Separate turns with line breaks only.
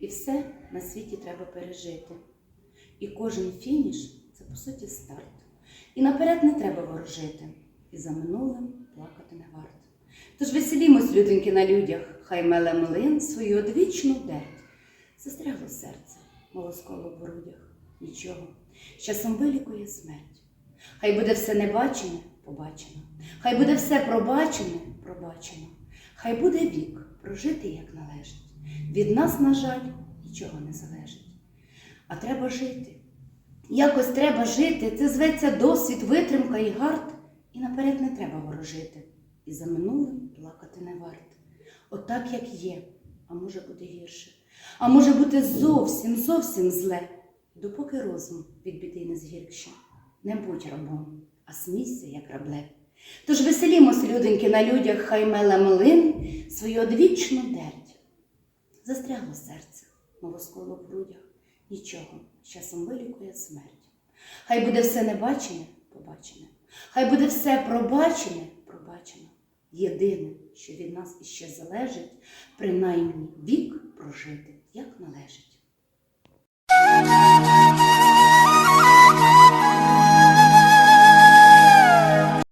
І все на світі треба пережити. І кожен фініш це по суті старт. І наперед не треба ворожити, і за минулим плакати не варто. Тож веселімось, люденьки, на людях, хай меле млин свою одвічну дерть. Застрягло серце, молосколо в грудях, нічого, з часом вилікує смерть. Хай буде все небачене, побачено, хай буде все пробачене, пробачено, хай буде вік прожитий, як належить. Від нас, на жаль, нічого не залежить. А треба жити. Якось треба жити, це зветься досвід, витримка і гард, і наперед не треба ворожити. І за минулим плакати не варт. Отак, як є, а може бути гірше. А може бути зовсім, зовсім зле, допоки розум від біди не згіркше. Не будь рабом, а смійся, як рабле. Тож веселімось, люденьки, на людях, хай меле млин свою одвічну дерть. Застрягло серце, мов осколо в грудях, нічого з часом вилікує смерть. Хай буде все небачене, побачене, хай буде все пробачене, пробачено. Єдине, що від нас іще залежить, принаймні вік прожити як належить.